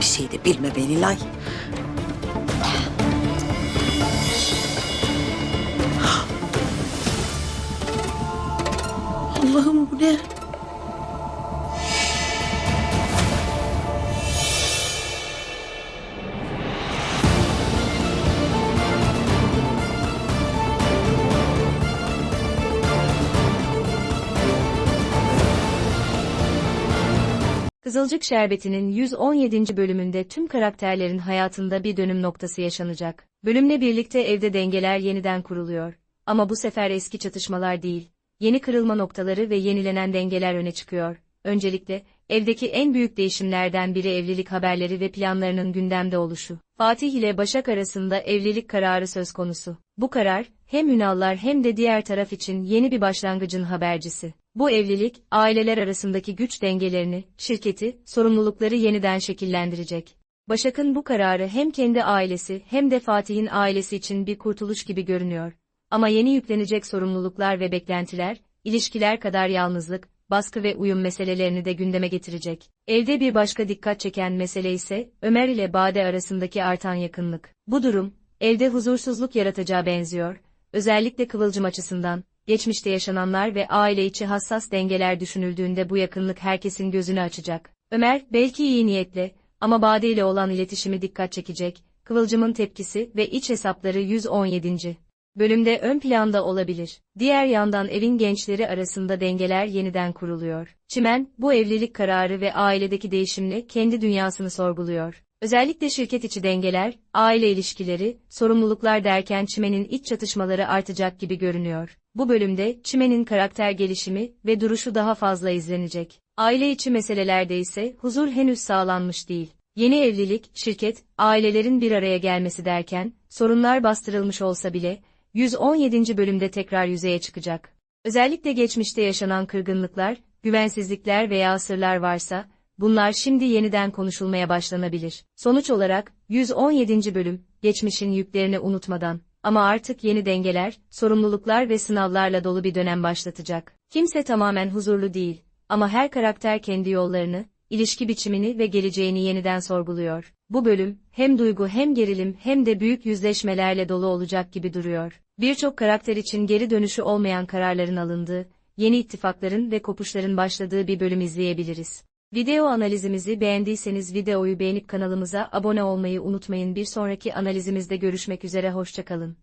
bir şey de bilme be Nilay. Allah'ım bu ne? Kızılcık Şerbeti'nin 117. bölümünde tüm karakterlerin hayatında bir dönüm noktası yaşanacak. Bölümle birlikte evde dengeler yeniden kuruluyor. Ama bu sefer eski çatışmalar değil, yeni kırılma noktaları ve yenilenen dengeler öne çıkıyor. Öncelikle, evdeki en büyük değişimlerden biri evlilik haberleri ve planlarının gündemde oluşu. Fatih ile Başak arasında evlilik kararı söz konusu. Bu karar, hem Ünallar hem de diğer taraf için yeni bir başlangıcın habercisi. Bu evlilik, aileler arasındaki güç dengelerini, şirketi, sorumlulukları yeniden şekillendirecek. Başak'ın bu kararı hem kendi ailesi hem de Fatih'in ailesi için bir kurtuluş gibi görünüyor. Ama yeni yüklenecek sorumluluklar ve beklentiler, ilişkiler kadar yalnızlık, baskı ve uyum meselelerini de gündeme getirecek. Evde bir başka dikkat çeken mesele ise, Ömer ile Bade arasındaki artan yakınlık. Bu durum, evde huzursuzluk yaratacağı benziyor, özellikle Kıvılcım açısından, geçmişte yaşananlar ve aile içi hassas dengeler düşünüldüğünde bu yakınlık herkesin gözünü açacak. Ömer, belki iyi niyetle, ama Bade ile olan iletişimi dikkat çekecek, Kıvılcım'ın tepkisi ve iç hesapları 117. bölümde ön planda olabilir. Diğer yandan evin gençleri arasında dengeler yeniden kuruluyor. Çimen, bu evlilik kararı ve ailedeki değişimle kendi dünyasını sorguluyor. Özellikle şirket içi dengeler, aile ilişkileri, sorumluluklar derken Çimen'in iç çatışmaları artacak gibi görünüyor. Bu bölümde Çimen'in karakter gelişimi ve duruşu daha fazla izlenecek. Aile içi meselelerde ise huzur henüz sağlanmış değil. Yeni evlilik, şirket, ailelerin bir araya gelmesi derken, sorunlar bastırılmış olsa bile, 117. bölümde tekrar yüzeye çıkacak. Özellikle geçmişte yaşanan kırgınlıklar, güvensizlikler veya sırlar varsa, bunlar şimdi yeniden konuşulmaya başlanabilir. Sonuç olarak, 117. bölüm, geçmişin yüklerini unutmadan, ama artık yeni dengeler, sorumluluklar ve sınavlarla dolu bir dönem başlatacak. Kimse tamamen huzurlu değil, ama her karakter kendi yollarını, ilişki biçimini ve geleceğini yeniden sorguluyor. Bu bölüm, hem duygu hem gerilim hem de büyük yüzleşmelerle dolu olacak gibi duruyor. Birçok karakter için geri dönüşü olmayan kararların alındığı, yeni ittifakların ve kopuşların başladığı bir bölüm izleyebiliriz. Video analizimizi beğendiyseniz videoyu beğenip kanalımıza abone olmayı unutmayın. Bir sonraki analizimizde görüşmek üzere hoşçakalın.